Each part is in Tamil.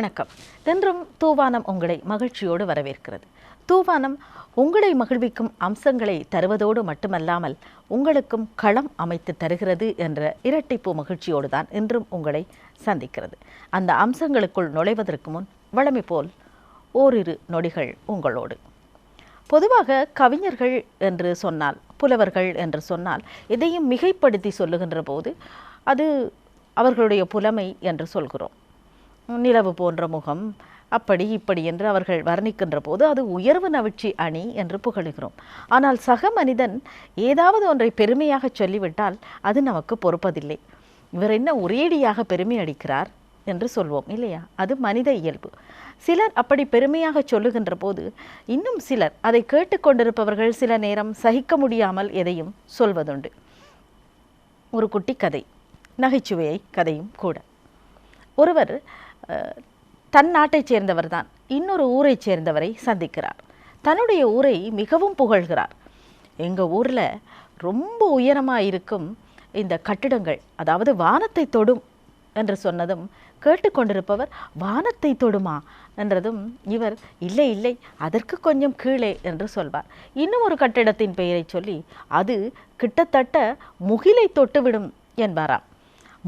வணக்கம். தென்றும் தூவானம் உங்களை மகிழ்ச்சியோடு வரவேற்கிறது. தூவானம் உங்களை மகிழ்விக்கும் அம்சங்களை தருவதோடு மட்டுமல்லாமல் உங்களுக்கும் களம் அமைத்து தருகிறது என்ற இரட்டிப்பு மகிழ்ச்சியோடு தான் இன்றும் உங்களை சந்திக்கிறது. அந்த அம்சங்களுக்குள் நுழைவதற்கு முன் வளமை போல் ஓரிரு நொடிகள் உங்களோடு. பொதுவாக கவிஞர்கள் என்று சொன்னால் புலவர்கள் என்று சொன்னால் இதையும் மிகைப்படுத்தி சொல்லுகின்ற போது அது அவர்களுடைய புலமை என்று சொல்கிறோம். நிலவு போன்ற முகம் அப்படி இப்படி என்று அவர்கள் வர்ணிக்கின்ற போது அது உயர்வு நவிழ்ச்சி அணி என்று புகழுகிறோம். ஆனால் சக மனிதன் ஏதாவது ஒன்றை பெருமையாக சொல்லிவிட்டால் அது நமக்கு பொறுப்பதில்லை. இவர் என்ன ஒரேடியாக பெருமை அடிக்கிறார் என்று சொல்வோம் இல்லையா? அது மனித இயல்பு. சிலர் அப்படி பெருமையாக சொல்லுகின்ற போது இன்னும் சிலர் அதை கேட்டுக்கொண்டிருப்பவர்கள் சில நேரம் சகிக்க முடியாமல் எதையும் சொல்வதுண்டு. ஒரு குட்டி கதை நகைச்சுவையை கதையும் கூட. ஒருவர் தன் நாட்டைச் சேர்ந்தவர் தான் இன்னொரு ஊரைச் சேர்ந்தவரை சந்திக்கிறார். தன்னுடைய ஊரை மிகவும் புகழ்கிறார். எங்கள் ஊரில் ரொம்ப உயரமாக இருக்கும் இந்த கட்டிடங்கள் அதாவது வானத்தை தொடும் என்று சொன்னதும் கேட்டுக்கொண்டிருப்பவர் வானத்தை தொடுமா? என்றதும் இவர் இல்லை இல்லை அதற்கு கொஞ்சம் கீழே என்று சொல்வார். இன்னும் ஒரு கட்டிடத்தின் பெயரை சொல்லி அது கிட்டத்தட்ட முகிலை தொட்டுவிடும் என்பாராம்.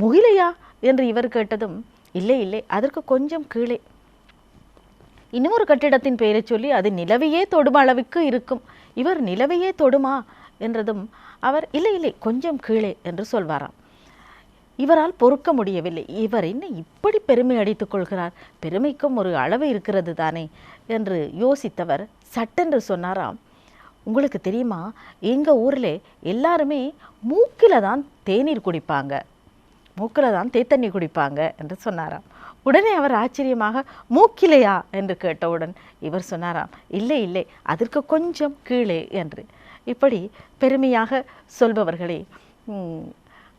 முகிலையா? என்று இவர் கேட்டதும் இல்லை இல்லை. அதற்கு கொஞ்சம் கீழே. இன்னொரு கட்டிடத்தின் பெயரை சொல்லி அது நிலவையே தொடும் அளவுக்கு இருக்கும். இவர் நிலவையே தொடுமா என்றதும் அவர் இல்லை இல்லை கொஞ்சம் கீழே என்று சொல்வாராம். இவரால் பொறுக்க முடியவில்லை. இவர் என்ன இப்படி பெருமை அடித்துக் கொள்கிறார்? பெருமைக்கும் ஒரு அளவு இருக்கிறது தானே என்று யோசித்தவர் சட்டென்று சொன்னாராம். உங்களுக்கு தெரியுமா? எங்கள் ஊரில் எல்லாருமே மூக்கில் தான் தேநீர் குடிப்பாங்க. மூக்கில் தான் தேத்தண்ணி குடிப்பாங்க என்று சொன்னாராம். உடனே அவர் ஆச்சரியமாக மூக்கிலையா? என்று கேட்டவுடன் இவர் சொன்னாராம் இல்லை இல்லை அதற்கு கொஞ்சம் கீழே என்று. இப்படி பெருமையாக சொல்பவர்களே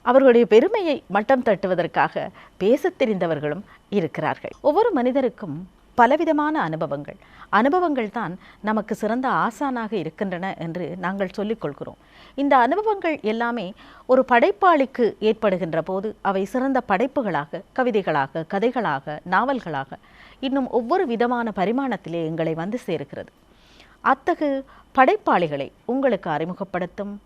அவர்களுடைய பெருமையை மட்டம் தட்டுவதற்காக பேசத் தெரிந்தவர்களும் இருக்கிறார்கள். ஒவ்வொரு மனிதருக்கும் பலவிதமான அனுபவங்கள். அனுபவங்கள் தான் நமக்கு சிறந்த ஆசானாக இருக்கின்றன என்று நாங்கள் சொல்லிக்கொள்கிறோம் இந்த அனுபவங்கள் எல்லாமே ஒரு படைப்பாளிக்கு ஏற்படுகின்ற போது அவை சிறந்த படைப்புகளாக கவிதைகளாக கதைகளாக நாவல்களாக இன்னும் ஒவ்வொரு விதமான பரிமாணத்திலே எங்களை வந்து சேர்க்கிறது. அத்தகு படைப்பாளிகளை உங்களுக்கு அறிமுகப்படுத்தும்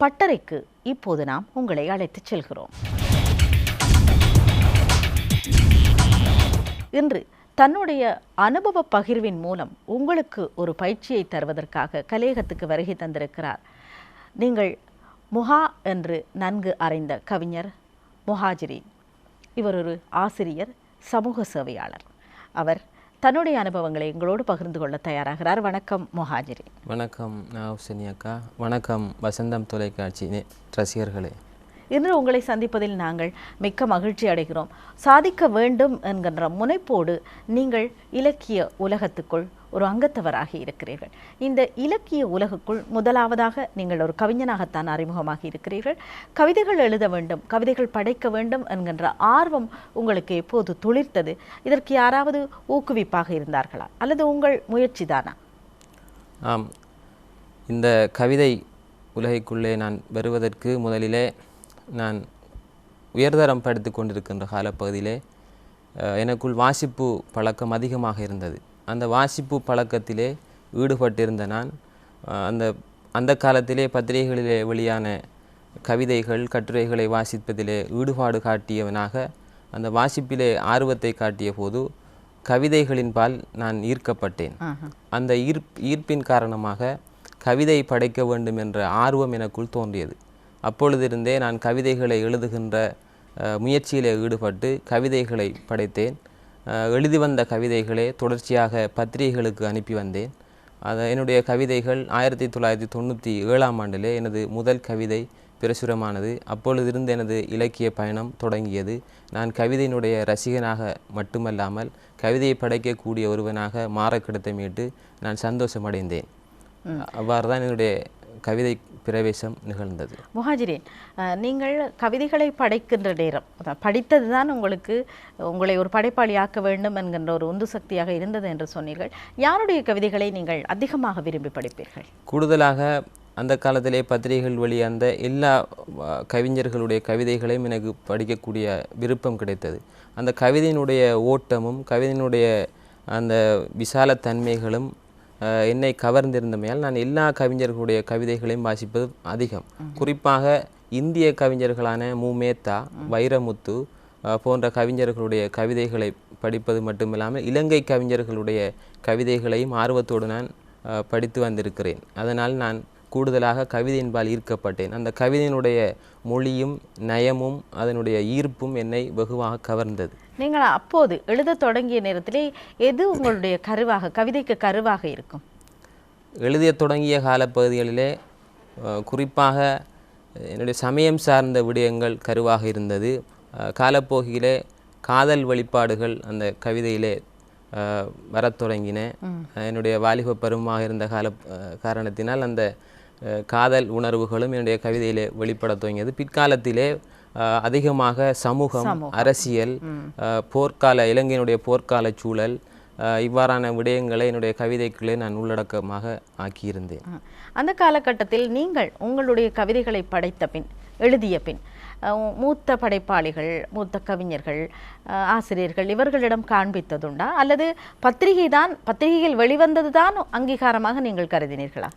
பட்டறைக்கு இப்போது நாம் உங்களை அழைத்துச் செல்கிறோம். இன்று தன்னுடைய அனுபவ பகிர்வின் மூலம் உங்களுக்கு ஒரு பயிற்சியை தருவதற்காக கலேகத்துக்கு வருகை தந்திருக்கிறார். நீங்கள் முஹா என்று நன்கு அறிந்த கவிஞர் முஹாஜிரி. இவர் ஒரு ஆசிரியர் சமூக சேவையாளர். அவர் தன்னுடைய அனுபவங்களை எங்களோடு பகிர்ந்து கொள்ள தயாராகிறார். வணக்கம் முஹாஜிரி. வணக்கம் நான் அக்கா வணக்கம் வசந்தம் தொலைக்காட்சி ரசிகர்களே. இன்று உங்களை சந்திப்பதில் நாங்கள் மிக்க மகிழ்ச்சி அடைகிறோம். சாதிக்க வேண்டும் என்கின்ற முனைப்போடு நீங்கள் இலக்கிய உலகத்துக்குள் ஒரு அங்கத்தவராகி இருக்கிறீர்கள். இந்த இலக்கிய உலகுக்குள் முதலாவதாக நீங்கள் ஒரு கவிஞனாகத்தான் அறிமுகமாகி இருக்கிறீர்கள். கவிதைகள் எழுத வேண்டும் கவிதைகள் படைக்க வேண்டும் என்கின்ற ஆர்வம் உங்களுக்கு எப்போது துளிர்த்தது? இதற்கு யாராவது ஊக்குவிப்பாக இருந்தார்களா? அல்லது உங்கள் முயற்சி தானா? ஆம். இந்த கவிதை உலகைக்குள்ளே நான் வருவதற்கு முதலிலே நான் உயர்தரம் படித்து கொண்டிருக்கின்ற காலப்பகுதியிலே எனக்குள் வாசிப்பு பழக்கம் அதிகமாக இருந்தது. அந்த வாசிப்பு பழக்கத்திலே ஈடுபட்டிருந்த நான் அந்த அந்த காலத்திலே பத்திரிகைகளிலே வெளியான கவிதைகள் கட்டுரைகளை வாசிப்பதிலே ஈடுபாடு காட்டியவனாக அந்த வாசிப்பிலே ஆர்வத்தை காட்டிய போது கவிதைகளின் பால் நான் ஈர்க்கப்பட்டேன். அந்த ஈர்ப் ஈர்ப்பின் காரணமாக கவிதை படைக்க வேண்டும் என்ற ஆர்வம் எனக்குள் தோன்றியது. அப்பொழுதிருந்தே நான் கவிதைகளை எழுதுகின்ற முயற்சியிலே ஈடுபட்டு கவிதைகளை படைத்தேன். எழுதி வந்த கவிதைகளை தொடர்ச்சியாக பத்திரிகைகளுக்கு அனுப்பி வந்தேன். அது என்னுடைய கவிதைகள் ஆயிரத்தி தொள்ளாயிரத்தி தொண்ணூற்றி ஏழாம் ஆண்டிலே எனது முதல் கவிதை பிரசுரமானது. அப்பொழுதிருந்து எனது இலக்கிய பயணம் தொடங்கியது. நான் கவிதையினுடைய ரசிகனாக மட்டுமல்லாமல் கவிதையை படைக்கக்கூடிய ஒருவனாக மாற கிடைத்தமேட்டு நான் சந்தோஷமடைந்தேன். அவ்வாறு தான் என்னுடைய கவிதை பிரவேசம் நிகழ்ந்தது. முஹாஜிரேன் நீங்கள் கவிதைகளை படைக்கின்ற நேரம் படித்தது தான் உங்களுக்கு உங்களை ஒரு படைப்பாளி ஆக்க வேண்டும் என்கின்ற ஒரு உந்து சக்தியாக இருந்தது என்று சொன்னீர்கள். யாருடைய கவிதைகளை நீங்கள் அதிகமாக விரும்பி படிப்பீர்கள்? கூடுதலாக அந்த காலத்திலே பத்திரிகைகள் வெளிவந்த எல்லா கவிஞர்களுடைய கவிதைகளையும் எனக்கு படிக்கக்கூடிய விருப்பம் கிடைத்தது. அந்த கவிதையினுடைய ஓட்டமும் கவிதையினுடைய அந்த விசாலத்தன்மைகளும் என்னை கவர்ந்திருந்தமையால் நான் எல்லா கவிஞர்களுடைய கவிதைகளையும் வாசிப்பது அதிகம். குறிப்பாக இந்திய கவிஞர்களான மு மேத்தா வைரமுத்து போன்ற கவிஞர்களுடைய கவிதைகளை படிப்பது மட்டுமில்லாமல் இலங்கை கவிஞர்களுடைய கவிதைகளையும் ஆர்வத்தோடு நான் படித்து வந்திருக்கிறேன். அதனால் நான் கூடுதலாக கவிதையின்பால் ஈர்க்கப்பட்டேன். அந்த கவிதையினுடைய மொழியும் நயமும் அதனுடைய ஈர்ப்பும் என்னை வெகுவாக கவர்ந்தது. நீங்கள் அப்போது எழுதத் தொடங்கிய நேரத்திலே எது உங்களுடைய கருவாக கவிதைக்கு கருவாக இருக்கும்? எழுதிய தொடங்கிய காலப்பகுதிகளிலே குறிப்பாக என்னுடைய சமயம் சார்ந்த விடயங்கள் கருவாக இருந்தது. அஹ், காலப்போக்கிலே காதல் வெளிப்பாடுகள் அந்த கவிதையிலே வரத் தொடங்கின. என்னுடைய வாலிப பருவமாக இருந்த கால காரணத்தினால் அந்த காதல் உணர்வுகளும் என்னுடைய கவிதையிலே வெளிப்படத் துவங்கியது. பிற்காலத்திலே அதிகமாக சமூகம் அரசியல் போர்க்கால இலங்கையினுடைய போர்க்கால சூழல் இவ்வாறான விடயங்களை என்னுடைய கவிதைக்குள்ளே நான் உள்ளடக்கமாக ஆக்கியிருந்தேன். அந்த காலகட்டத்தில் நீங்கள் உங்களுடைய கவிதைகளை படைத்த பின் எழுதிய பின் மூத்த படைப்பாளிகள் மூத்த கவிஞர்கள் ஆசிரியர்கள் இவர்களிடம் காண்பித்ததுண்டா? அல்லது பத்திரிகை தான் பத்திரிகையில் வெளிவந்தது தான் அங்கீகாரமாக நீங்கள் கருதினீர்களா?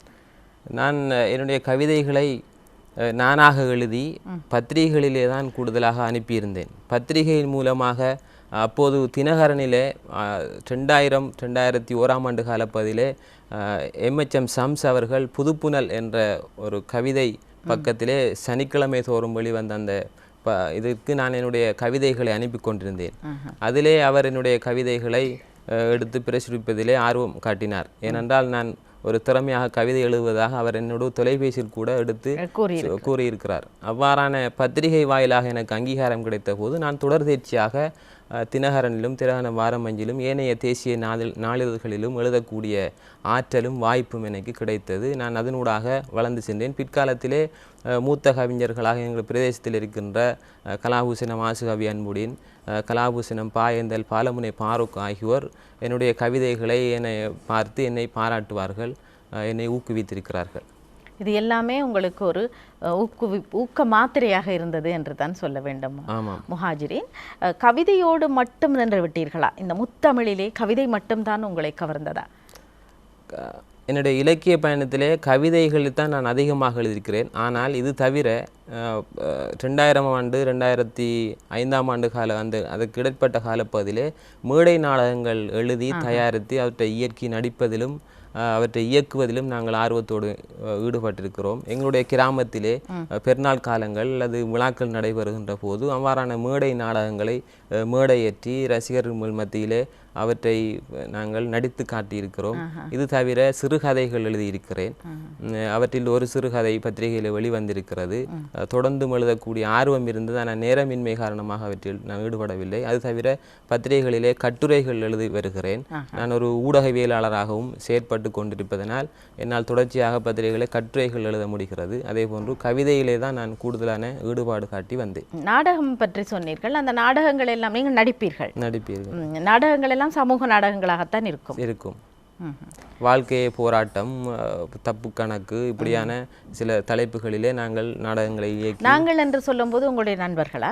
நான் என்னுடைய கவிதைகளை நானாக எழுதி பத்திரிகைகளிலே தான் கூடுதலாக அனுப்பியிருந்தேன். பத்திரிகையின் மூலமாக அப்போது தினகரனிலே ரெண்டாயிரம் ரெண்டாயிரத்தி ஓராம் ஆண்டு காலப்பதிலே எம்எச்எம் சம்ஸ் அவர்கள் புதுப்புனல் என்ற ஒரு கவிதை பக்கத்திலே சனிக்கிழமை தோறும் வெளிவந்த அந்த ப இதற்கு நான் என்னுடைய கவிதைகளை அனுப்பி கொண்டிருந்தேன். அதிலே அவர் என்னுடைய கவிதைகளை எடுத்து பிரசுரிப்பதிலே ஆர்வம் காட்டினார். ஏனென்றால் நான் ஒரு திறமையாக கவிதை எழுதுவதாக அவர் என்னோட தொலைபேசியில் கூட எடுத்து கூறி கூறியிருக்கிறார். அவ்வாறான பத்திரிகை வாயிலாக எனக்கு அங்கீகாரம் கிடைத்த போது நான் தொடர் தேர்ச்சியாக தினகரனிலும் திரகன வாரமஞ்சிலும் ஏனைய தேசிய நாளில் நாளிதழ்களிலும் எழுதக்கூடிய ஆற்றலும் வாய்ப்பும் எனக்கு கிடைத்தது. நான் அதனூடாக வளர்ந்து சென்றேன். பிற்காலத்திலே மூத்த கவிஞர்களாக எங்கள் பிரதேசத்தில் இருக்கின்ற அஹ், கலாபூசணம் ஆசுகவி அன்புடின் கலாபூசணம் பாயந்தல் பாலமுனை பாருக் ஆகியோர் என்னுடைய கவிதைகளை என்னை பார்த்து என்னை பாராட்டுவார்கள் என்னை ஊக்குவித்திருக்கிறார்கள். இது எல்லாமே உங்களுக்கு ஒரு ஊக்குவி ஊக்க மாத்திரையாக இருந்தது என்று தான் சொல்ல வேண்டும். ஆமாம். முஹாஜிரின் கவிதையோடு மட்டும் நின்று விட்டீர்களா? இந்த முத்தமிழிலே கவிதை மட்டும்தான் உங்களை கவர்ந்ததா? என்னுடைய இலக்கிய பயணத்திலே கவிதைகளில் தான் நான் அதிகமாக எழுதியிருக்கிறேன். ஆனால் இது தவிர ரெண்டாயிரம் ஆண்டு ரெண்டாயிரத்தி ஐந்தாம் ஆண்டு கால அந்த அதுக்கு இடைப்பட்ட காலப்பகுதியிலே மேடை நாடகங்கள் எழுதி தயாரித்து அவற்றை இயக்கி நடிப்பதிலும் அவற்றை இயக்குவதிலும் நாங்கள் ஆர்வத்தோடு ஈடுபட்டிருக்கிறோம். எங்களுடைய கிராமத்திலே பெருநாள் காலங்கள் அல்லது விழாக்கள் நடைபெறுகின்ற போது அவ்வாறான மேடை நாடகங்களை மேடையேற்றி ரசிகர்கள் மத்தியிலே அவற்றை நாங்கள் நடித்து காட்டியிருக்கிறோம். இது தவிர சிறுகதைகள் எழுதியிருக்கிறேன். அவற்றில் ஒரு சிறுகதை பத்திரிகையில் வெளிவந்திருக்கிறது. தொடர்ந்தும் எழுதக்கூடிய ஆர்வம் இருந்தது. ஆனால் நேரமின்மை காரணமாக அவற்றில் நான் ஈடுபடவில்லை. அது தவிர பத்திரிகைகளிலே கட்டுரைகள் எழுதி வருகிறேன். நான் ஒரு ஊடகவியலாளராகவும் செயற்பட்டு கொண்டிருப்பதனால் என்னால் தொடர்ச்சியாக பத்திரிகைகளை கட்டுரைகள் எழுத முடிகிறது. அதே போன்று கவிதையிலே தான் நான் கூடுதலான ஈடுபாடு காட்டி வந்தேன். நாடகம் பற்றி சொன்னீர்கள். அந்த நாடகங்கள் எல்லாம் நீங்கள் நடிப்பீர்கள். நடிப்பீர்கள். நாடகங்கள் எல்லாம் சமூக நாடகங்களாகத்தான் இருக்கும். இருக்கும். வாழ்க்கையை போராட்டம் தப்பு கணக்கு இப்படியான சில தலைப்புகளிலே நாங்கள் நாடகங்களை இயக்கி நாங்கள் என்று சொல்லும்போது உங்களுடைய நண்பர்களா?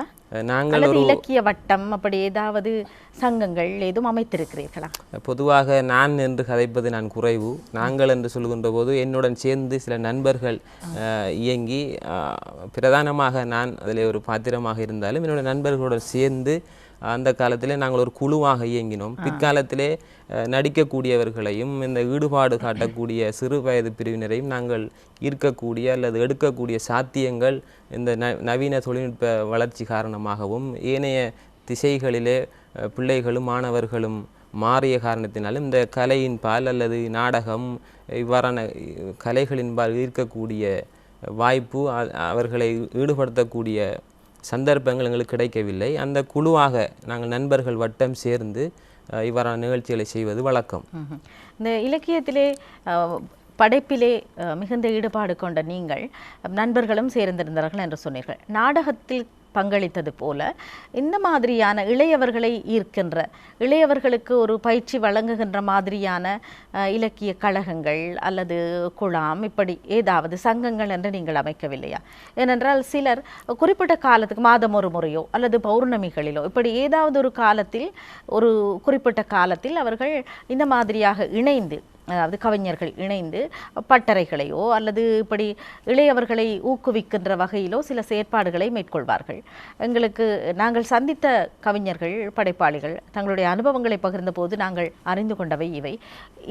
நாங்கள் ஒரு இலக்கிய வட்டம் அப்படி ஏதாவது சங்கங்கள் ஏதும் அமைத்திருக்கிறீர்களா? பொதுவாக நான் என்று கதைப்பது நான் குறைவு. நாங்கள் என்று சொல்கின்ற போது என்னுடன் சேர்ந்து சில நண்பர்கள் இயங்கி பிரதானமாக நான் அதில் ஒரு பாத்திரமாக இருந்தாலும் என்னுடைய நண்பர்களுடன் சேர்ந்து அந்த காலத்திலே நாங்கள் ஒரு குழுவாக இயங்கினோம். பிற்காலத்திலே நடிக்கக்கூடியவர்களையும் இந்த ஈடுபாடு காட்டக்கூடிய சிறு வயது பிரிவினரையும் நாங்கள் ஈர்க்கக்கூடிய அல்லது எடுக்கக்கூடிய சாத்தியங்கள் இந்த ந நவீன தொழில்நுட்ப வளர்ச்சி காரணமாகவும் ஏனைய திசைகளிலே பிள்ளைகளும் மாணவர்களும் மாறிய காரணத்தினாலும் இந்த கலையின் பால் அல்லது நாடகம் இவ்வாறான கலைகளின் பால் ஈர்க்கக்கூடிய வாய்ப்பு அவர்களை ஈடுபடுத்தக்கூடிய சந்தர்ப்பங்கள் எங்களுக்கு கிடைக்கவில்லை. அந்த குழுவாக நாங்கள் நண்பர்கள் வட்டம் சேர்ந்து இவ்வாறான நிகழ்ச்சிகளை செய்வது வழக்கம். இந்த இலக்கியத்திலே படைப்பிலே மிகுந்த ஈடுபாடு கொண்ட நீங்கள் நண்பர்களும் சேர்ந்திருந்தார்கள் என்று சொன்னீர்கள். நாடகத்தில் பங்களித்தது போல இந்த மாதிரியான இளையவர்களை ஈர்க்கின்ற இளையவர்களுக்கு ஒரு பயிற்சி வழங்குகின்ற மாதிரியான இலக்கிய கழகங்கள் அல்லது குழாம் இப்படி ஏதாவது சங்கங்கள் என்று நீங்கள் அமைக்கவில்லையா? ஏனென்றால் சிலர் குறிப்பிட்ட காலத்துக்கு மாதம் ஒரு முறையோ அல்லது பௌர்ணமிகளிலோ இப்படி ஏதாவது ஒரு காலத்தில் ஒரு குறிப்பிட்ட காலத்தில் அவர்கள் இந்த மாதிரியாக இணைந்து அதாவது கவிஞர்கள் இணைந்து பட்டறைகளையோ அல்லது இப்படி இளையவர்களை ஊக்குவிக்கின்ற வகையிலோ சில செயற்பாடுகளை மேற்கொள்வார்கள். எங்களுக்கு நாங்கள் சந்தித்த கவிஞர்கள் படைப்பாளிகள் தங்களுடைய அனுபவங்களை பகிர்ந்த போது நாங்கள் அறிந்து கொண்டவை இவை.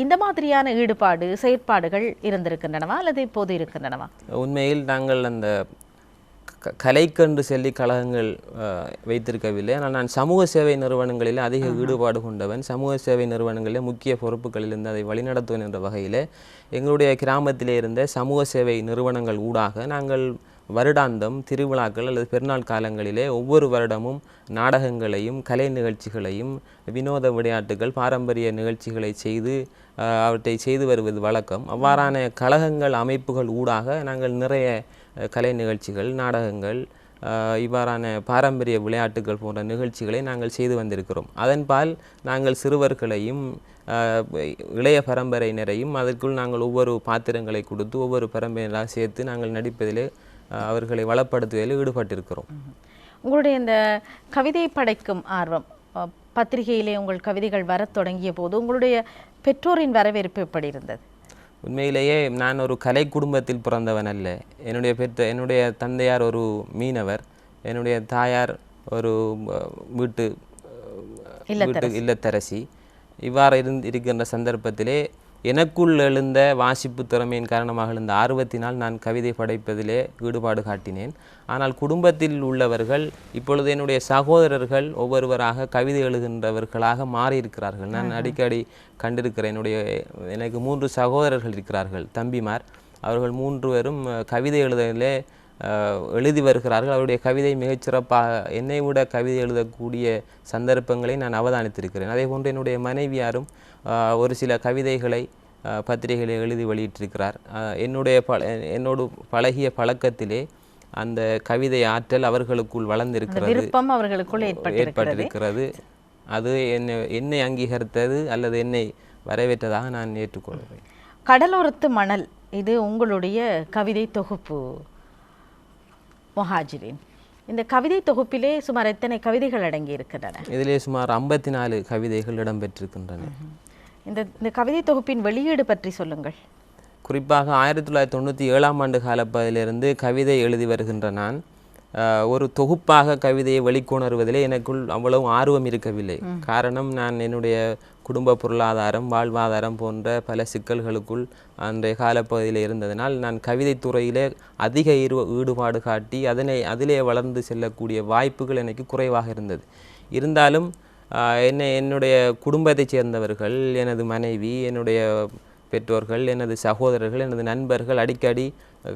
இந்த மாதிரியான ஈடுபாடு செயற்பாடுகள் இருந்திருக்கின்றனவா? அல்லது இப்போது இருக்கின்றனவா? உண்மையில் நாங்கள் அந்த க- கலைக்கன்று செல்லி கழகங்கள் வைத்திருக்கவில்லை. ஆனால் நான் சமூக சேவை நிறுவனங்களில் அதிக ஈடுபாடு கொண்டவன். சமூக சேவை நிறுவனங்களில் முக்கிய பொறுப்புகளில் இருந்து அதை வழிநடத்துவேன் என்ற வகையில் எங்களுடைய கிராமத்திலே இருந்த சமூக சேவை நிறுவனங்கள் ஊடாக நாங்கள் வருடாந்தம் திருவிழாக்கள் அல்லது பெருநாள் காலங்களிலே ஒவ்வொரு வருடமும் நாடகங்களையும் கலை நிகழ்ச்சிகளையும் வினோத விளையாட்டுகள் பாரம்பரிய நிகழ்ச்சிகளை செய்து அவற்றை செய்து வருவது வழக்கம். அவ்வாறான கழகங்கள் அமைப்புகள் ஊடாக நாங்கள் நிறைய கலை நிகழ்ச்சிகள் நாடகங்கள் இவ்வாறான பாரம்பரிய விளையாட்டுகள் போன்ற நிகழ்ச்சிகளை நாங்கள் செய்து வந்திருக்கிறோம். அதன்பால் நாங்கள் சிறுவர்களையும் இளைய பரம்பரையினரையும் அதற்குள் நாங்கள் ஒவ்வொரு பாத்திரங்களை கொடுத்து ஒவ்வொரு பரம்பரையினராக சேர்த்து நாங்கள் நடிப்பதிலே அவர்களை வளப்படுத்துவதில் ஈடுபட்டிருக்கிறோம். உங்களுடைய இந்த கவிதை படைக்கும் ஆர்வம் பத்திரிகையிலே உங்கள் கவிதைகள் வரத் தொடங்கிய போது உங்களுடைய பெற்றோரின் வரவேற்பு எப்படி இருந்தது? உண்மையிலேயே நான் ஒரு கலை குடும்பத்தில் பிறந்தவன் அல்ல. என்னுடைய பெற்ற என்னுடைய தந்தையார் ஒரு மீனவர் என்னுடைய தாயார் ஒரு வீட்டு வீட்டு இல்லத்தரசி. இவ்வாறு இருந்து இருக்கின்ற சந்தர்ப்பத்திலே எனக்குள் எழுந்த வாசிப்பு திறமையின் காரணமாக எழுந்த ஆர்வத்தினால் நான் கவிதை படைப்பதிலே ஈடுபாடு காட்டினேன். ஆனால் குடும்பத்தில் உள்ளவர்கள் இப்பொழுது என்னுடைய சகோதரர்கள் ஒவ்வொருவராக கவிதை எழுதுகின்றவர்களாக மாறியிருக்கிறார்கள். நான் அடிக்கடி கண்டிருக்கிறேன். என்னுடைய எனக்கு மூன்று சகோதரர்கள் இருக்கிறார்கள். தம்பிமார் அவர்கள் மூன்று பேரும் கவிதை எழுதுவதிலே அஹ், எழுதி வருகிறார்கள். அவருடைய கவிதை மிகச்சிறப்பாக என்னை விட கவிதை எழுதக்கூடிய சந்தர்ப்பங்களை நான் அவதானித்திருக்கிறேன். அதே போன்று என்னுடைய மனைவியாரும் ஒரு சில கவிதைகளை அஹ், பத்திரிகைகளில் எழுதி வெளியிட்டிருக்கிறார். என்னுடைய ப என்னோடு பழகிய பழக்கத்திலே அந்த கவிதை ஆற்றல் அவர்களுக்குள் வளர்ந்திருக்கிறது. விருப்பம் அவர்களுக்குள் ஏற்பட்டிருக்கிறது. அது என்னை என்னை அங்கீகரித்தது அல்லது என்னை வரவேற்றதாக நான் ஏற்றுக்கொள்கிறேன். கடலோரத்து மணல் இது உங்களுடைய கவிதை தொகுப்பு மொஹாஜிரின். இந்த கவிதை தொகுப்பிலே சுமார் எத்தனை கவிதைகள் அடங்கி இருக்கின்றன இதிலே சுமார் ஐம்பத்தி நாலு கவிதைகள் இடம்பெற்றிருக்கின்றன. இந்த இந்த கவிதை தொகுப்பின் வெளியீடு பற்றி சொல்லுங்கள். குறிப்பாக ஆயிரத்தி தொள்ளாயிரத்தி தொண்ணூற்றி ஏழாம் ஆண்டு காலப்பதிலிருந்து கவிதை எழுதி வருகின்ற நான் ஒரு தொகுப்பாக கவிதையை வெளிக்கொணர்வதிலே எனக்குள் அவ்வளவு ஆர்வம் இருக்கவில்லை. காரணம் நான் என்னுடைய குடும்ப பொருளாதாரம் வாழ்வாதாரம் போன்ற பல சிக்கல்களுக்குள் அன்றைய காலப்பகுதியில் இருந்ததனால் நான் கவிதை துறையிலே அதிக ஈடுபாடு காட்டி அதனை அதிலே வளர்ந்து செல்லக்கூடிய வாய்ப்புகள் எனக்கு குறைவாக இருந்தது. இருந்தாலும் என்னை என்னுடைய குடும்பத்தைச் சேர்ந்தவர்கள் எனது மனைவி என்னுடைய பெற்றோர்கள் எனது சகோதரர்கள் எனது நண்பர்கள் அடிக்கடி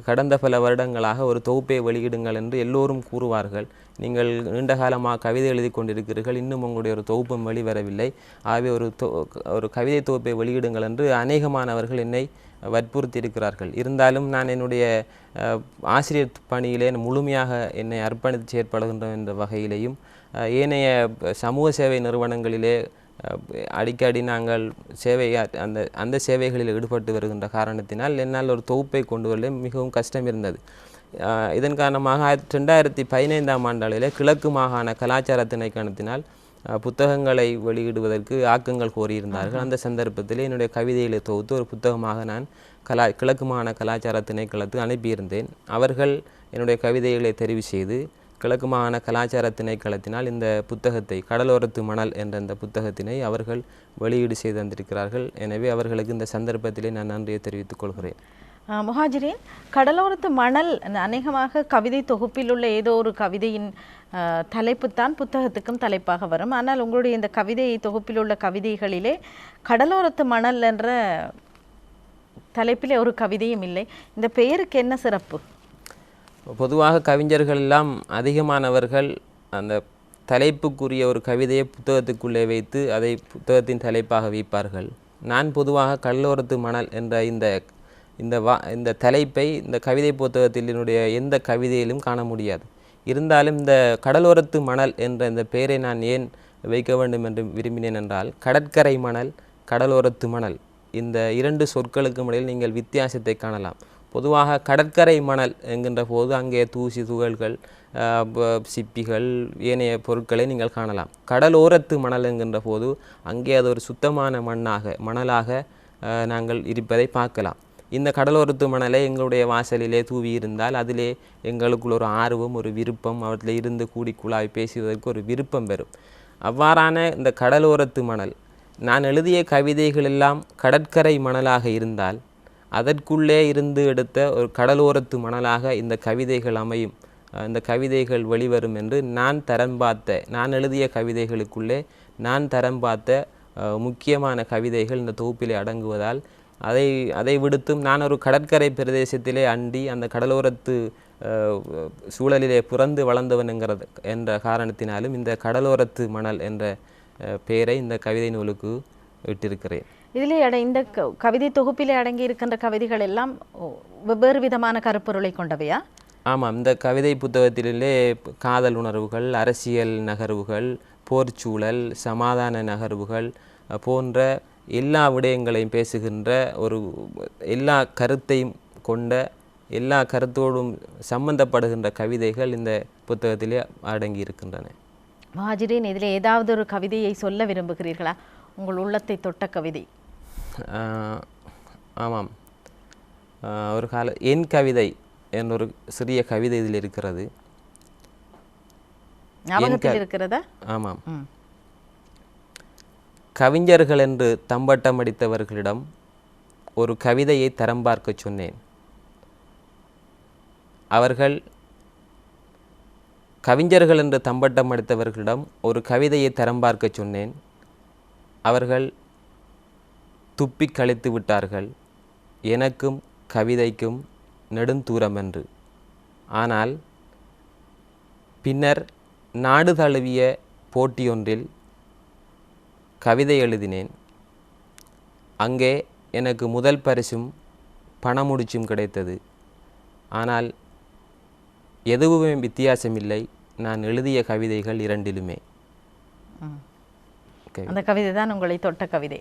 கடந்த பல வருடங்களாக ஒரு தொகுப்பை வெளியிடுங்கள் என்று எல்லோரும் கூறுவார்கள். நீங்கள் நீண்ட காலமாக கவிதை எழுதி கொண்டிருக்கிறீர்கள். இன்னும் உங்களுடைய ஒரு தொகுப்பும் வெளிவரவில்லை. ஆகவே ஒரு தொ ஒரு கவிதை தொகுப்பை வெளியிடுங்கள் என்று அநேகமானவர்கள் என்னை வற்புறுத்தி இருக்கிறார்கள் இருந்தாலும் நான் என்னுடைய ஆசிரியர் பணியிலே முழுமையாக என்னை அர்ப்பணித்து செயற்படுகின்ற என்ற வகையிலேயும் ஏனைய சமூக சேவை நிறுவனங்களிலே அடிக்கடி நாங்கள் சேவை அந்த அந்த சேவைகளில் ஈடுபட்டு வருகின்ற காரணத்தினால் என்னால் ஒரு தொகுப்பை கொண்டு வரல மிகவும் கஷ்டம் இருந்தது. இதன் காரணமாக ஆயிரத்தி ரெண்டாயிரத்தி பதினைந்தாம் ஆண்டளவில் கிழக்கு மாகாண கலாச்சார திணைக்களத்தினால் அஹ், புத்தகங்களை வெளியிடுவதற்கு ஆக்கங்கள் கோரியிருந்தார்கள். அந்த சந்தர்ப்பத்தில் என்னுடைய கவிதைகளை தொகுத்து ஒரு புத்தகமாக நான் கலா கிழக்கு மாகாண கலாச்சார திணைக்களத்துக்கு அனுப்பியிருந்தேன். அவர்கள் என்னுடைய கவிதைகளை தெரிவு செய்து கிழக்கு மாகாண கலாச்சார திணைக்களத்தினால் இந்த புத்தகத்தை கடலோரத்து மணல் என்ற இந்த புத்தகத்தினை அவர்கள் வெளியீடு செய்து தந்திருக்கிறார்கள். எனவே அவர்களுக்கு இந்த சந்தர்ப்பத்திலே நான் நன்றியை தெரிவித்துக் கொள்கிறேன். ஆஹ் முஹாஜிரின் கடலோரத்து மணல் அநேகமாக கவிதை தொகுப்பில் உள்ள ஏதோ ஒரு கவிதையின் தலைப்பு தலைப்புத்தான் புத்தகத்துக்கும் தலைப்பாக வரும். ஆனால் உங்களுடைய இந்த கவிதை தொகுப்பில் உள்ள கவிதைகளிலே கடலோரத்து மணல் என்ற தலைப்பிலே ஒரு கவிதையும் இல்லை. இந்த பெயருக்கு என்ன சிறப்பு? பொதுவாக கவிஞர்கள் எல்லாம் அதிகமானவர்கள் அந்த தலைப்புக்குரிய ஒரு கவிதையை புத்தகத்துக்குள்ளே வைத்து அதை புத்தகத்தின் தலைப்பாக வைப்பார்கள். நான் பொதுவாக கடலோரத்து மணல் என்ற இந்த இந்த வா இந்த தலைப்பை இந்த கவிதை புத்தகத்தினுடைய எந்த கவிதையிலும் காண முடியாது. இருந்தாலும் இந்த கடலோரத்து மணல் என்ற இந்த பெயரை நான் ஏன் வைக்க வேண்டும் என்று விரும்பினேன் என்றால் கடற்கரை மணல் கடலோரத்து மணல் இந்த இரண்டு சொற்களுக்கும் இடையில் நீங்கள் வித்தியாசத்தை காணலாம். பொதுவாக கடற்கரை மணல் என்கின்ற போது அங்கே தூசி துகள்கள் சிப்பிகள் ஏனைய பொருட்களை நீங்கள் காணலாம். கடலோரத்து மணல் என்கின்ற போது அங்கே அது ஒரு சுத்தமான மண்ணாக மணலாக நாங்கள் இருப்பதை பார்க்கலாம். இந்த கடலோரத்து மணலை எங்களுடைய வாசலிலே தூவி இருந்தால் அதிலே எங்களுக்குள் ஒரு ஆர்வம் ஒரு விருப்பம் அவற்றில் இருந்து கூடி குழாய் பேசுவதற்கு ஒரு விருப்பம் பெறும். அவ்வாறான இந்த கடலோரத்து மணல் நான் எழுதிய கவிதைகள் எல்லாம் கடற்கரை மணலாக இருந்தால் அதற்குள்ளே இருந்து எடுத்த ஒரு கடலோரத்து மணலாக இந்த கவிதைகள் அமையும். இந்த கவிதைகள் வெளிவரும் என்று நான் தரம் பார்த்த நான் எழுதிய கவிதைகளுக்குள்ளே நான் தரம் பார்த்த முக்கியமான கவிதைகள் இந்த தொகுப்பிலே அடங்குவதால் அதை அதை விடுத்தும் நான் ஒரு கடற்கரை பிரதேசத்திலே அண்டி அந்த கடலோரத்து சூழலிலே பிறந்து வளர்ந்தவன் என்கிறது என்ற காரணத்தினாலும் இந்த கடலோரத்து மணல் என்ற பெயரை இந்த கவிதை நூலுக்கு இட்டிருக்கிறேன். இதிலே அட இந்த கவிதை தொகுப்பிலே அடங்கி இருக்கின்ற கவிதைகள் எல்லாம் வெவ்வேறு விதமான கருப்பொருளை கொண்டவையா? ஆமாம். இந்த கவிதை புத்தகத்திலே காதல் உணர்வுகள் அரசியல் நகர்வுகள் போர்ச்சூழல் சமாதான நகர்வுகள் போன்ற எல்லா விடயங்களையும் பேசுகின்ற ஒரு எல்லா கருத்தையும் கொண்ட எல்லா கருத்தோடும் சம்பந்தப்படுகின்ற கவிதைகள் இந்த புத்தகத்திலே அடங்கி இருக்கின்றன. மகாஜிரின் இதில் ஏதாவது ஒரு கவிதையை சொல்ல விரும்புகிறீர்களா? உங்கள் உள்ளத்தை தொட்ட கவிதை. ஆமாம். ஒரு கால என் கவிதை என்ற ஒரு சிறிய கவிதை இதில் இருக்கிறது. ஆமாம். கவிஞர்கள் என்று தம்பட்டம் அடித்தவர்களிடம் ஒரு கவிதையை தரம் பார்க்கச் சொன்னேன். அவர்கள் கவிஞர்கள் என்று தம்பட்டம் அடித்தவர்களிடம் ஒரு கவிதையை தரம் பார்க்கச் சொன்னேன். அவர்கள் துப்பிக் கழித்து விட்டார்கள். எனக்கும் கவிதைக்கும் நெடுந்தூரமென்று ஆனால் பின்னர் நாடு தழுவிய போட்டியொன்றில் கவிதை எழுதினேன். அங்கே எனக்கு முதல் பரிசும் பணமுடிச்சும் கிடைத்தது. ஆனால் எதுவுமே வித்தியாசமில்லை. நான் எழுதிய கவிதைகள் இரண்டிலுமே. அந்த கவிதை தான் உங்களை தொட்ட கவிதை.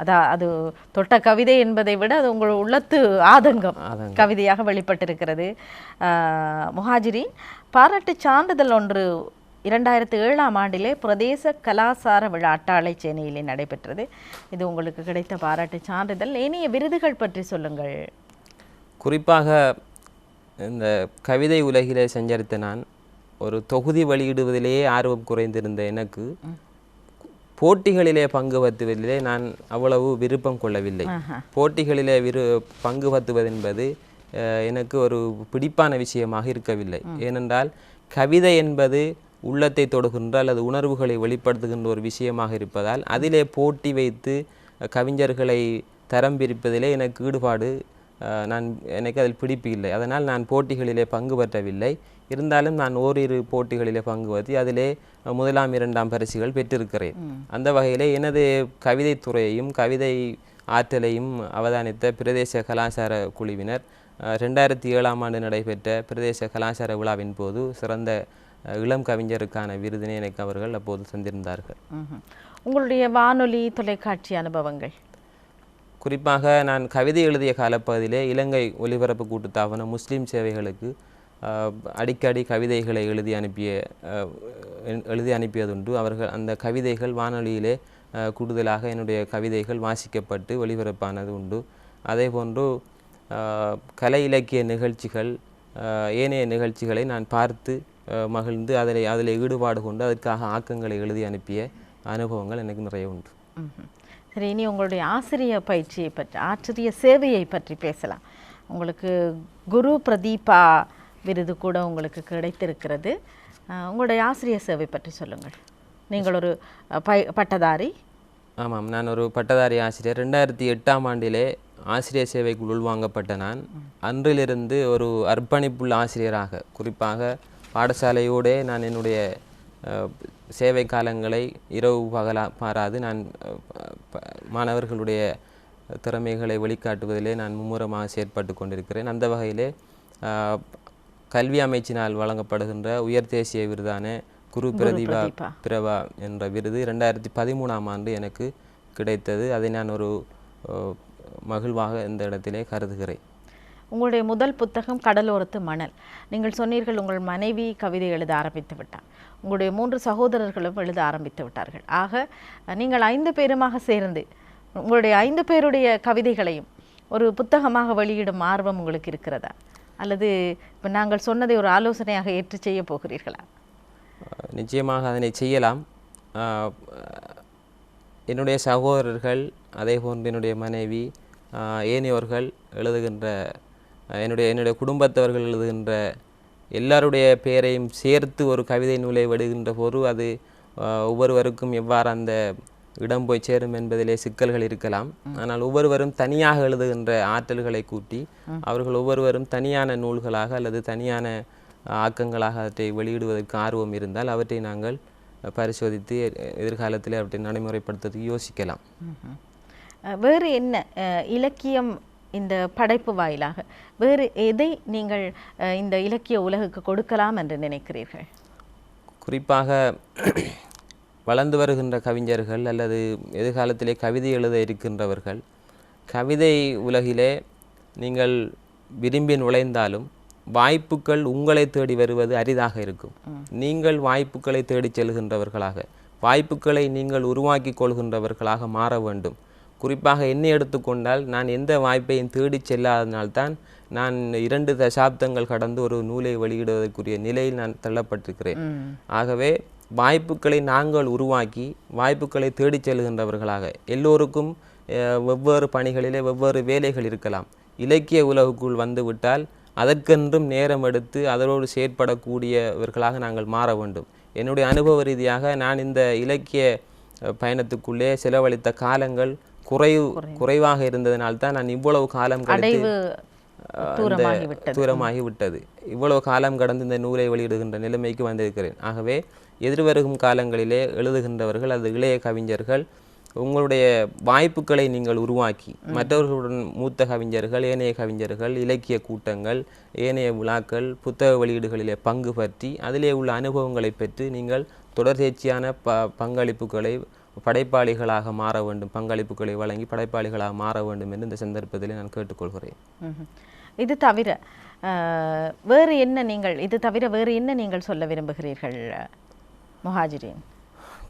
அதான் அது தொட்ட கவிதை என்பதை விட அது உங்கள் உள்ளத்து ஆதங்கம். கவிதையாக வெளிப்பட்டிருக்கிறது. ஆஹ், முஹாஜிரின் பாராட்டு சான்றிதழ் ஒன்று இரண்டாயிரத்து ஏழாம் ஆண்டிலே பிரதேச கலாசார விழா அட்டாளை சேனையிலே நடைபெற்றது. இது உங்களுக்கு கிடைத்த பாராட்டு சான்றிதழ். ஏனைய விருதுகள் பற்றி சொல்லுங்கள். குறிப்பாக இந்த கவிதை உலகிலே சஞ்சரித்த நான் ஒரு தொகுதி வெளியிடுவதிலேயே ஆர்வம் குறைந்திருந்த எனக்கு போட்டிகளிலே பங்கு பற்றுவதிலே நான் அவ்வளவு விருப்பம் கொள்ளவில்லை. போட்டிகளிலே விரு பங்கு பற்றுவது என்பது எனக்கு ஒரு பிடிப்பான விஷயமாக இருக்கவில்லை. ஏனென்றால் கவிதை என்பது உள்ளத்தை தொடுகின்ற அல்லது உணர்வுகளை வெளிப்படுத்துகின்ற ஒரு விஷயமாக இருப்பதால் அதிலே போட்டி வைத்து கவிஞர்களை தரம் பிரிப்பதிலே எனக்கு ஈடுபாடு நான் எனக்கு அதில் பிடிப்பு இல்லை. அதனால் நான் போட்டிகளிலே பங்கு பெற்றவில்லை. இருந்தாலும் நான் ஓரிரு போட்டிகளிலே பங்கு பற்றி அதிலே முதலாம் இரண்டாம் பரிசுகள் பெற்றிருக்கிறேன். அந்த வகையிலே எனது கவிதைத் துறையையும் கவிதை ஆற்றலையும் அவதானித்த பிரதேச கலாச்சார குழுவினர் ரெண்டாயிரத்தி ஏழாம் ஆண்டு நடைபெற்ற பிரதேச கலாச்சார விழாவின் போது சிறந்த இளம் கவிஞருக்கான விருதினை எனக்கு அவர்கள் அப்போது தந்திருந்தார்கள். உங்களுடைய வானொலி தொலைக்காட்சி அனுபவங்கள்? குறிப்பாக நான் கவிதை எழுதிய காலப்பகுதியிலே இலங்கை ஒலிபரப்பு கூட்டுத்தாபனம் முஸ்லீம் சேவைகளுக்கு அடிக்கடி கவிதைகளை எழுதி அனுப்பிய எழுதி அனுப்பியதுண்டு. அவர்கள் அந்த கவிதைகள் வானொலியிலே கூடுதலாக என்னுடைய கவிதைகள் வாசிக்கப்பட்டு ஒளிபரப்பானது உண்டு அதே போன்று கலை இலக்கிய நிகழ்ச்சிகள் ஏனைய நிகழ்ச்சிகளை நான் பார்த்து மகிழ்ந்து அதில் அதில் ஈடுபாடு கொண்டு அதற்காக ஆக்கங்களை எழுதி அனுப்பிய அனுபவங்கள் எனக்கு நிறைய உண்டு. சரி இனி உங்களுடைய ஆசிரிய பயிற்சியை பற்றி ஆசிரிய சேவையை பற்றி பேசலாம். உங்களுக்கு குரு பிரதீபா விருது கூட உங்களுக்கு கிடைத்திருக்கிறது. உங்களுடைய ஆசிரியர் சேவை பற்றி சொல்லுங்கள். நீங்கள் ஒரு பை பட்டதாரி. ஆமாம் நான் ஒரு பட்டதாரி ஆசிரியர். ரெண்டாயிரத்தி எட்டாம் ஆண்டிலே ஆசிரியர் சேவைக்குள் உள்வாங்கப்பட்ட நான். அன்றிலிருந்து ஒரு அர்ப்பணிப்புள்ள ஆசிரியராக குறிப்பாக பாடசாலையோடே நான் என்னுடைய சேவை காலங்களை இரவு பகலா பாராது நான் மாணவர்களுடைய திறமைகளை வெளிக்காட்டுவதிலே நான் மும்முரமாக செயற்பட்டு கொண்டிருக்கிறேன். அந்த வகையிலே கல்வி அமைச்சினால் வழங்கப்படுகின்ற உயர் தேசிய விருதான குரு பிரதிபா. பிரபா என்ற விருது ரெண்டாயிரத்தி பதிமூணாம் ஆண்டு எனக்கு கிடைத்தது. அதை நான் ஒரு மகிழ்வாக இந்த இடத்திலே கருதுகிறேன். உங்களுடைய முதல் புத்தகம் கடலோரத்து மணல். நீங்கள் சொன்னீர்கள் உங்கள் மனைவி கவிதை எழுத ஆரம்பித்து விட்டார். உங்களுடைய மூன்று சகோதரர்களும் எழுத ஆரம்பித்து விட்டார்கள். ஆக நீங்கள் ஐந்து பேருமாக சேர்ந்து உங்களுடைய ஐந்து பேருடைய கவிதைகளையும் ஒரு புத்தகமாக வெளியிடும் ஆர்வம் உங்களுக்கு இருக்கிறதா? அல்லது இப்போ நாங்கள் சொன்னதை ஒரு ஆலோசனையாக ஏற்று செய்ய போகிறீர்களா? நிச்சயமாக அதனை செய்யலாம். என்னுடைய சகோதரர்கள் அதே போன்று என்னுடைய மனைவி ஏனையோர்கள் எழுதுகின்ற என்னுடைய என்னுடைய குடும்பத்தவர்கள் எழுதுகின்ற எல்லாருடைய பெயரையும் சேர்த்து ஒரு கவிதை நூலை விடுகின்ற போது அது ஒவ்வொருவருக்கும் எவ்வாறு அந்த இடம் போய் சேரும் என்பதிலே சிக்கல்கள் இருக்கலாம். ஆனால் ஒவ்வொருவரும் தனியாக எழுதுகின்ற ஆற்றல்களை கூட்டி அவர்கள் ஒவ்வொருவரும் தனியான நூல்களாக அல்லது தனியான ஆக்கங்களாக அவற்றை வெளியிடுவதற்கு ஆர்வம் இருந்தால் அவற்றை நாங்கள் பரிசோதித்து எதிர்காலத்தில் அவற்றை நடைமுறைப்படுத்துவதற்கு யோசிக்கலாம். வேறு என்ன இலக்கியம் இந்த படைப்பு வாயிலாக வேறு எதை நீங்கள் இந்த இலக்கிய உலகுக்கு கொடுக்கலாம் என்று நினைக்கிறீர்கள்? குறிப்பாக வளர்ந்து வருகின்ற கவிஞர்கள் அல்லது எதிர்காலத்திலே கவிதை எழுத இருக்கின்றவர்கள் கவிதை உலகிலே நீங்கள் விரும்பி நுழைந்தாலும் வாய்ப்புகள் உங்களை தேடி வருவது அரிதாக இருக்கும். நீங்கள் வாய்ப்புகளை தேடிச் செல்கின்றவர்களாக வாய்ப்புகளை நீங்கள் உருவாக்கி கொள்கின்றவர்களாக மாற வேண்டும். குறிப்பாக என்னை எடுத்துக்கொண்டால் நான் எந்த வாய்ப்பையும் தேடிச் செல்லாதனால்தான் நான் இரண்டு தசாப்தங்கள் கடந்து ஒரு நூலை வெளியிடுவதற்குரிய நிலையில் நான் தள்ளப்பட்டிருக்கிறேன். ஆகவே வாய்ப்புகளை நாங்கள் உருவாக்கி வாய்ப்புகளை தேடிச் செல்கின்றவர்களாக எல்லோருக்கும் வெவ்வேறு பணிகளிலே வெவ்வேறு வேலைகள் இருக்கலாம். இலக்கிய உலகுக்குள் வந்துவிட்டால் அதற்கென்றும் நேரம் எடுத்து அதனோடு செயற்படக்கூடியவர்களாக நாங்கள் மாற வேண்டும். என்னுடைய அனுபவ ரீதியாக நான் இந்த இலக்கிய பயணத்துக்குள்ளே செலவழித்த காலங்கள் குறைவு குறைவாக இருந்ததனால்தான் நான் இவ்வளவு காலம் கழித்து அஹ், தூரமாகி விட்டது. இவ்வளவு காலம் கடந்து இந்த நூலை வெளியிடுகின்ற நிலைமைக்கு வந்திருக்கிறேன். ஆகவே எதிர்வரும் காலங்களிலே எழுதுகின்றவர்கள் அது இளைய கவிஞர்கள் உங்களுடைய வாய்ப்புகளை நீங்கள் உருவாக்கி மற்றவர்களுடன் மூத்த கவிஞர்கள் ஏனைய கவிஞர்கள் இலக்கிய கூட்டங்கள் ஏனைய விழாக்கள் புத்தக வெளியீடுகளிலே பங்கு பற்றி அதிலே உள்ள அனுபவங்களை பெற்று நீங்கள் தொடர்ச்சியான ப பங்களிப்புகளை படைப்பாளிகளாக மாற வேண்டும் பங்களிப்புகளை வழங்கி படைப்பாளிகளாக மாற வேண்டும் என்று இந்த சந்தர்ப்பத்திலே நான் கேட்டுக்கொள்கிறேன். இது தவிர வேறு என்ன நீங்கள் இது தவிர வேறு என்ன நீங்கள் சொல்ல விரும்புகிறீர்கள் முஹாஜிரின்?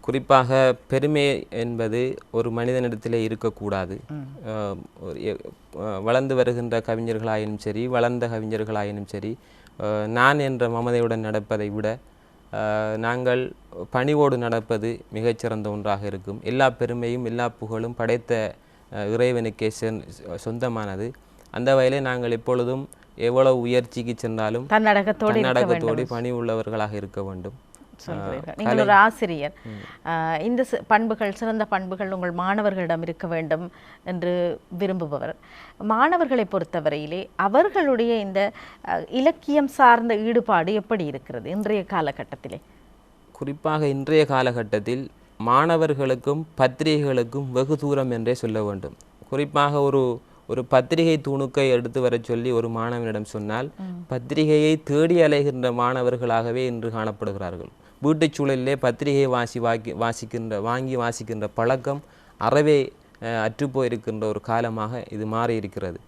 குறிப்பாக பெருமை என்பது ஒரு மனிதனிடத்திலே இருக்கக்கூடாது. வளர்ந்து வருகின்ற கவிஞர்களாயினும் சரி வளர்ந்த கவிஞர்களாயினும் சரி நான் என்ற மமதையுடன் நடப்பதை விட நாங்கள் பணிவோடு நடப்பது மிகச்சிறந்த ஒன்றாக இருக்கும். எல்லா பெருமையும் எல்லா புகழும் படைத்த இறைவனுக்கே சொந்தமானது. அந்த வகையிலே நாங்கள் எப்பொழுதும் எவ்வளவு உயர்ச்சிக்கு சென்றாலும் தன்னடக்கத்தோடு பணி உள்ளவர்களாக இருக்க வேண்டும். சொல்கிறீர்கள். நீங்கள் ஒரு ஆசிரியர். இந்த பண்புகள் சிறந்த பண்புகள் உங்கள் மாணவர்களிடம் இருக்க வேண்டும் என்று விரும்புபவர். மாணவர்களை பொறுத்தவரையிலே அவர்களுடைய இந்த இலக்கியம் சார்ந்த ஈடுபாடு எப்படி இருக்கிறது இன்றைய காலகட்டத்திலே? குறிப்பாக இன்றைய காலகட்டத்தில் மாணவர்களுக்கும் பத்திரிகைகளுக்கும் வெகு தூரம் என்றே சொல்ல வேண்டும். குறிப்பாக ஒரு ஒரு பத்திரிகை துணுக்கை எடுத்து வரச் சொல்லி ஒரு மாணவனிடம் சொன்னால் பத்திரிகையை தேடி அலைகின்ற மாணவர்களாகவே இன்று காணப்படுகிறார்கள். வீட்டுச் சூழலிலே பத்திரிகை வாசி வாக்கி வாசிக்கின்ற வாங்கி வாசிக்கின்ற பழக்கம் அறவே அற்றுப்போயிருக்கின்ற ஒரு காலமாக இது மாறி இருக்கிறது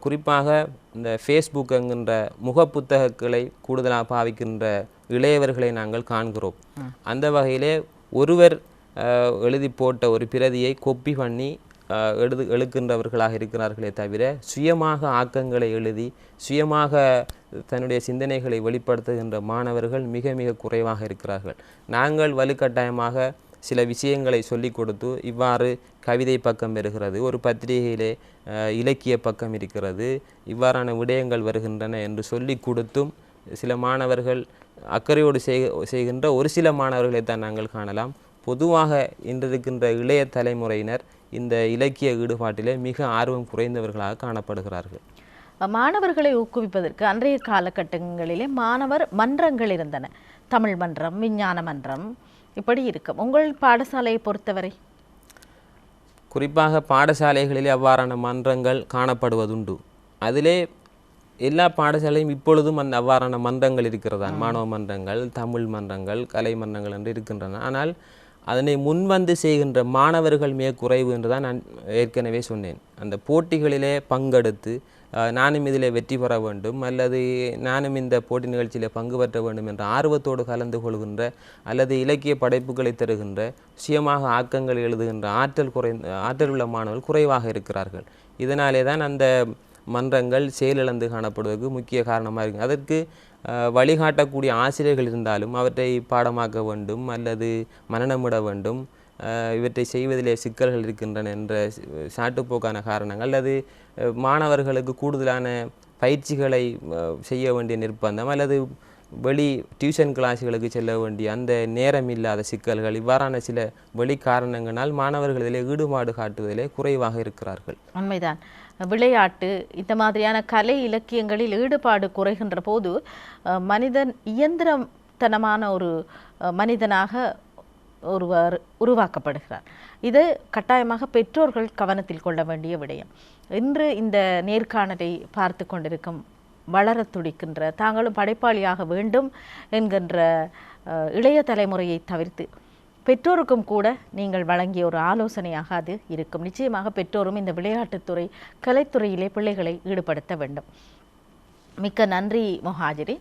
குறிப்பாக இந்த ஃபேஸ்புக் என்கின்ற முகப்புத்தகங்களை கூடுதலாக பாவிக்கின்ற இளையவர்களை நாங்கள் காண்கிறோம். அந்த வகையிலே ஒருவர் எழுதி போட்ட ஒரு பிரதியை கொப்பி பண்ணி எழுது எழுக்கின்றவர்களாக இருக்கிறார்களே தவிர சுயமாக ஆக்கங்களை எழுதி சுயமாக தன்னுடைய சிந்தனைகளை வெளிப்படுத்துகின்ற மாணவர்கள் மிக மிக குறைவாக இருக்கிறார்கள். நாங்கள் வலுக்கட்டாயமாக சில விஷயங்களை சொல்லிக் கொடுத்து இவ்வாறு கவிதை பக்கம் வருகிறது ஒரு பத்திரிகையிலே இலக்கிய பக்கம் இருக்கிறது இவ்வாறான விடயங்கள் வருகின்றன என்று சொல்லிக் கொடுத்தும் சில மாணவர்கள் அக்கறையோடு செய் செய்கின்ற ஒரு சில மாணவர்களை தான் நாங்கள் காணலாம். பொதுவாக இன்று இருக்கின்ற இளைய தலைமுறையினர் இந்த இலக்கிய ஈடுபாட்டிலே மிக ஆர்வம் குறைந்தவர்களாக காணப்படுகிறார்கள். மாணவர்களை ஊக்குவிப்பதற்கு அன்றைய காலகட்டங்களிலே மாணவர் மன்றங்கள் இருந்தன. தமிழ் மன்றம் விஞ்ஞான மன்றம் இப்படி இருக்கும் உங்கள் பாடசாலையை பொறுத்தவரை? குறிப்பாக பாடசாலைகளிலே அவ்வாறான மன்றங்கள் காணப்படுவதுண்டு. அதிலே எல்லா பாடசாலையும் இப்பொழுதும் அந்த அவ்வாறான மன்றங்கள் இருக்கிறதா மாணவ மன்றங்கள் தமிழ் மன்றங்கள் கலை மன்றங்கள் என்று இருக்கின்றன. ஆனால் அதனை முன்வந்து செய்கின்ற மாணவர்கள் மிக குறைவு என்று தான் நான் ஏற்கனவே சொன்னேன். அந்த போட்டிகளிலே பங்கெடுத்து நானும் இதில் வெற்றி பெற வேண்டும் அல்லது நானும் இந்த போட்டி நிகழ்ச்சியில் பங்கு பெற்ற வேண்டும் என்ற ஆர்வத்தோடு கலந்து கொள்கின்ற அல்லது இலக்கிய படைப்புகளை தருகின்ற சுயமாக ஆக்கங்கள் எழுதுகின்ற ஆற்றல் குறை ஆற்றல் உள்ள மாணவர்கள் குறைவாக இருக்கிறார்கள். இதனாலே தான் அந்த மன்றங்கள் செயலிழந்து காணப்படுவதற்கு முக்கிய காரணமாக இருக்கு. அதற்கு வழிகாட்டக்கூடிய ஆசிரியர்கள் இருந்தாலும் அவற்றை பாடமாக்க வேண்டும் அல்லது மனநமிட வேண்டும். இவற்றை செய்வதிலே சிக்கல்கள் இருக்கின்றன என்ற சாட்டுப்போக்கான காரணங்கள் அல்லது மாணவர்களுக்கு கூடுதலான பயிற்சிகளை செய்ய வேண்டிய நிர்பந்தம் அல்லது வெளி டியூஷன் கிளாஸுகளுக்கு செல்ல வேண்டிய அந்த நேரம் இல்லாத சிக்கல்கள் இவ்வாறான சில வெளி காரணங்களால் மாணவர்கள் இதிலே ஈடுபாடு காட்டுவதிலே குறைவாக இருக்கிறார்கள். உண்மைதான். விளையாட்டு இந்த மாதிரியான கலை இலக்கியங்களில் ஈடுபாடு குறைகின்ற போது மனிதன் இயந்திரத்தனமான ஒரு மனிதனாக ஒருவர் உருவாக்கப்படுகிறார். இது கட்டாயமாக பெற்றோர்கள் கவனத்தில் கொள்ள வேண்டிய விடயம். இன்று இந்த நேர்காணலை பார்த்து கொண்டிருக்கும் வளரத் துடிக்கின்ற தாங்களும் படைப்பாளியாக வேண்டும் என்கின்ற இளைய தலைமுறையை தவிர்த்து பெற்றோருக்கும் கூட நீங்கள் வழங்கிய ஒரு ஆலோசனையாக அது இருக்கும். நிச்சயமாக பெற்றோரும் இந்த விளையாட்டுத்துறை கலைத்துறையிலே பிள்ளைகளை ஈடுபடுத்த வேண்டும். மிக்க நன்றி மொஹாஜிரி.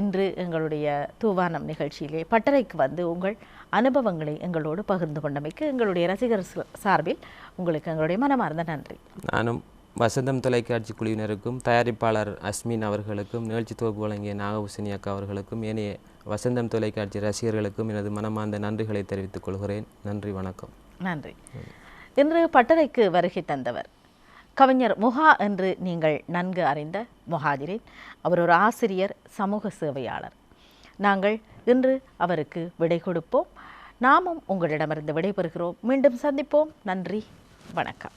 இன்று எங்களுடைய தூவானம் நிகழ்ச்சியிலே பட்டறைக்கு வந்து உங்கள் அனுபவங்களை எங்களோடு பகிர்ந்து கொண்டமைக்கு எங்களுடைய ரசிகர் சார்பில் உங்களுக்கு எங்களுடைய மனமார்ந்த நன்றி. நானும் வசந்தம் தொலைக்காட்சி குழுவினருக்கும் தயாரிப்பாளர் அஸ்மின் அவர்களுக்கும் நிகழ்ச்சி தொகுப்பு வழங்கிய நாகபூசணி அக்கா அவர்களுக்கும் ஏனைய வசந்தம் தொலைக்காட்சி ரசிகர்களுக்கும் எனது மனமார்ந்த நன்றிகளை தெரிவித்துக் கொள்கிறேன். நன்றி வணக்கம். நன்றி. இன்று பட்டறைக்கு வருகை தந்தவர் கவிஞர் முகா என்று நீங்கள் நன்கு அறிந்த முஹாஜிரின் அவர் ஒரு ஆசிரியர் சமூக சேவையாளர். நாங்கள் இன்று அவருக்கு விடை கொடுப்போம். நாமும் உங்களிடமிருந்து விடைபெறுகிறோம். மீண்டும் சந்திப்போம். நன்றி வணக்கம்.